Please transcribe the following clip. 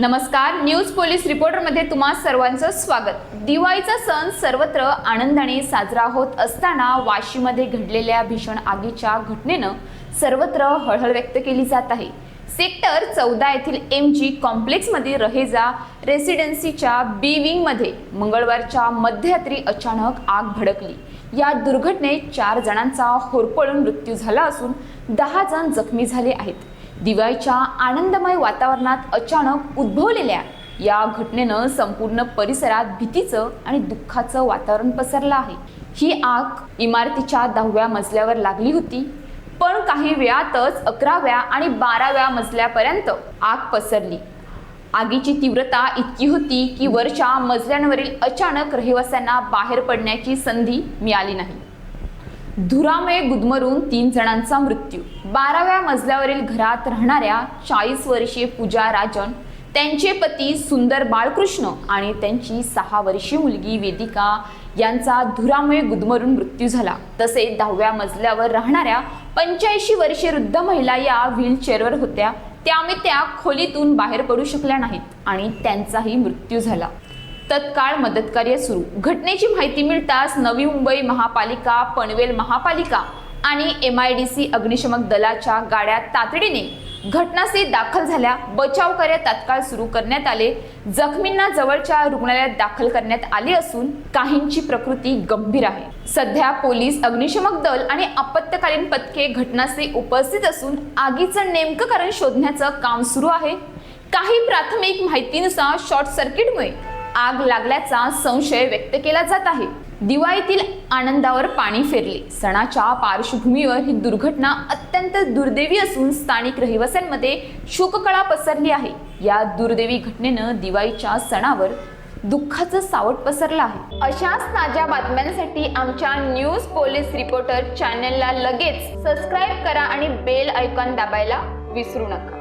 नमस्कार news police रिपोर्टरमध्ये तुम्हा सर्वांचं स्वागत. दिवाळीचा सण सर्वत्र आनंदाने साजरा होत असताना वाशीमध्ये घडलेल्या भीषण आगीच्या घटनेनं सर्वत्र हळहळ व्यक्त केली जात आहे. सेक्टर चौदा येथील एम जी कॉम्प्लेक्समध्ये रहेजा रेसिडेन्सीच्या बी विंगमध्ये मंगळवारच्या मध्यरात्री अचानक आग भडकली. या दुर्घटनेत चार जणांचा होरपळून मृत्यू झाला असून दहा जण जखमी झाले आहेत. दिवाळीच्या आनंदमय वातावरणात अचानक उद्भवलेल्या या घटनेनं संपूर्ण परिसरात भीतीचं आणि दुःखाचं वातावरण पसरलं आहे. ही आग इमारतीच्या दहाव्या मजल्यावर लागली होती. पण काही वेळातच अकराव्या आणि बाराव्या मजल्यापर्यंत आग पसरली. आगीची तीव्रता इतकी होती की वरच्या मजल्यांवरील अचानक रहिवाशांना बाहेर पडण्याची संधी मिळाली नाही. धुरामुळे गुदमरून तीन जणांचा मृत्यू. बाराव्या मजल्यावरील घरात राहणाऱ्या चाळीस वर्षीय पूजा राजन त्यांचे पती सुंदर बाळकृष्ण आणि त्यांची सहा वर्षीय मुलगी वेदिका यांचा धुरामुळे गुदमरून मृत्यू झाला. तसेच दहाव्या मजल्यावर राहणाऱ्या पंच्याऐंशी वर्षीय वृद्ध महिला या व्हीलचेअरवर होत्या. त्यामुळे त्या खोलीतून बाहेर पडू शकल्या नाहीत आणि त्यांचाही मृत्यू झाला. तत्काळ मदतकार्य सुरू. घटनेची माहिती मिळताच नवी मुंबई महापालिका पनवेल महापालिका आणि एम आय डी सी अग्निशमक दलाच्या गाड्या तातडीने घटनास्थळी दाखल झाल्या. बचाव कार्य तात्काळ सुरू करण्यात आले. जखमींना जवळच्या रुग्णालयात दाखल करण्यात आले असून काहींची प्रकृती गंभीर आहे. सध्या पोलीस अग्निशमक दल आणि आपत्कालीन पथके घटनास्थळी उपस्थित असून आगीचं नेमकं कारण शोधण्याचं काम सुरू आहे. काही प्राथमिक माहितीनुसार शॉर्ट सर्किटमुळे आग लागल्याचा संशय व्यक्त केला जात आहे. दिवाळीतील आनंदावर पाणी फेरले. सणाच्या पार्श्वभूमीवर ही दुर्घटना अत्यंत दुर्दैवी असून स्थानिक रहिवाशांमध्ये शोककळा पसरली आहे. या दुर्दैवी घटनेनं दिवाळीच्या सणावर दुःखाचं सावट पसरलं आहे. अशाच ताज्या बातम्यांसाठी आमच्या न्यूज पोलीस रिपोर्टर चॅनलला लगेच सबस्क्राईब करा आणि बेल ऐकॉन दाबायला विसरू नका.